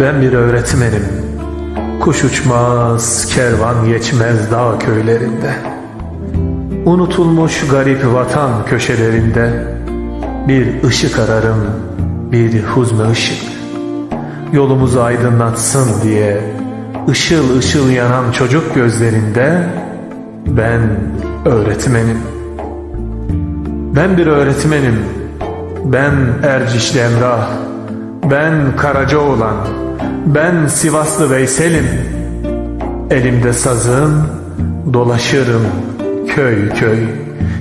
Ben bir öğretmenim. Kuş uçmaz, kervan geçmez dağ köylerinde. Unutulmuş garip vatan köşelerinde bir ışık ararım, bir huzme ışık. Yolumuzu aydınlatsın diye ışıl ışıl yanan çocuk gözlerinde ben öğretmenim. Ben bir öğretmenim. Ben Ercişli Emrah. Ben Karacaoğlan. Ben Sivaslı Veysel'im. Elimde sazım, dolaşırım köy köy,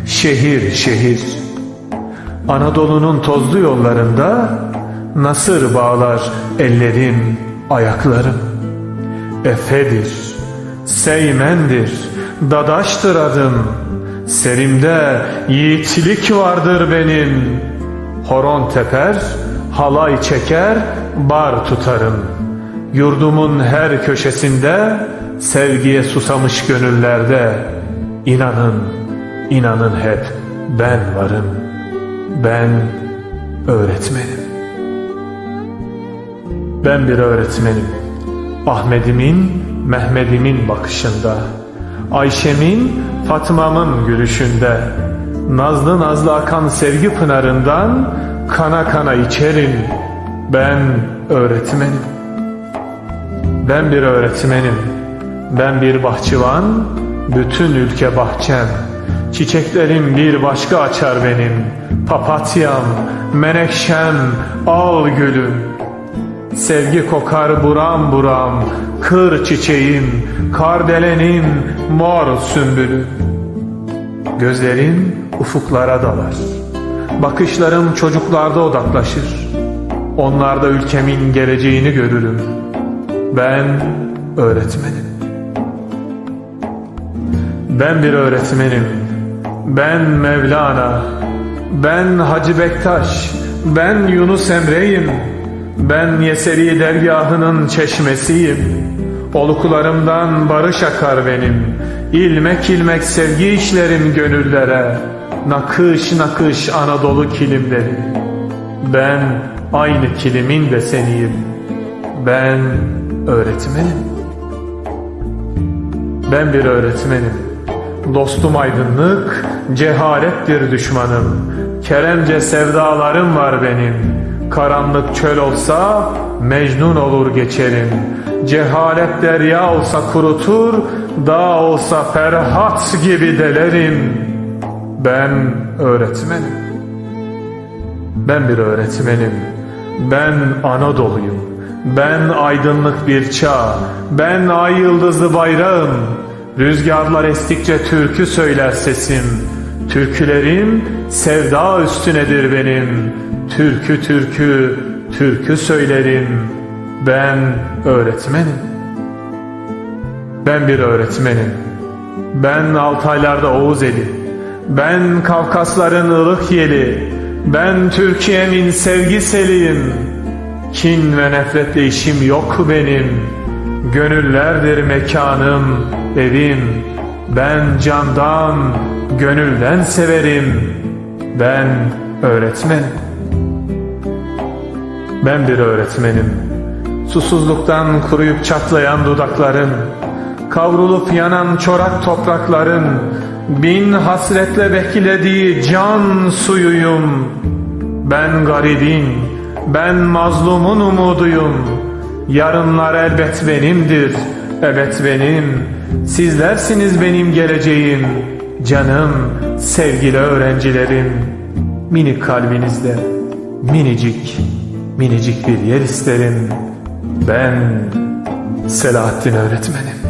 şehir şehir. Anadolu'nun tozlu yollarında nasır bağlar ellerim, ayaklarım. Efedir, Seymendir, Dadaş'tır adım. Serimde yiğitlik vardır benim. Horon teper, halay çeker, bar tutarım. Yurdumun her köşesinde, sevgiye susamış gönüllerde, inanın, inanın hep ben varım. Ben öğretmenim. Ben bir öğretmenim. Ahmet'imin, Mehmet'imin bakışında. Ayşe'min, Fatma'mın gülüşünde. Nazlı nazlı akan sevgi pınarından kana kana içerim. Ben öğretmenim. Ben bir öğretmenim. Ben bir bahçıvan, bütün ülke bahçem. Çiçeklerim bir başka açar benim. Papatyam, menekşem, al gülüm. Sevgi kokar buram buram, kır çiçeğim, kardelenim, mor sümbülü. Gözlerim ufuklara dalar. Bakışlarım çocuklarda odaklaşır. Onlarda ülkemin geleceğini görürüm. Ben öğretmenim. Ben bir öğretmenim. Ben Mevlana. Ben Hacı Bektaş. Ben Yunus Emre'yim. Ben Yeseri dergahının çeşmesiyim. Oluklarımdan barış akar benim. İlmek ilmek sevgi işlerim gönüllere. Nakış nakış Anadolu kilimleri. Ben aynı kilimin deseniyim. Ben öğretmenim. Ben bir öğretmenim. Dostum aydınlık, cehalettir düşmanım. Keremce sevdalarım var benim. Karanlık çöl olsa mecnun olur geçerim. Cehalet derya olsa kurutur, dağ olsa Ferhat gibi delerim. Ben öğretmenim. Ben bir öğretmenim. Ben Anadolu'yum. Ben aydınlık bir çağ. Ben ay yıldızlı bayrağım. Rüzgarlar estikçe türkü söyler sesim. Türkülerim sevda üstünedir benim. Türkü türkü, türkü söylerim. Ben öğretmenim. Ben bir öğretmenim. Ben Altaylarda Oğuz eli. Ben Kafkasların ılık yeli. Ben Türkiye'min sevgi seliyim. Kin ve nefretle işim yok benim. Gönüllerdir mekanım, evim. Ben candan, gönülden severim. Ben öğretmenim. Ben bir öğretmenim. Susuzluktan kuruyup çatlayan dudakların, kavrulup yanan çorak toprakların, bin hasretle beklediği can suyuyum. Ben garibin, ben mazlumun umuduyum. Yarınlar elbet benimdir, evet benim. Sizlersiniz benim geleceğim. Canım, sevgili öğrencilerim. Minik kalbinizde, minicik, minicik bir yer isterim. Ben Selahattin öğretmenim.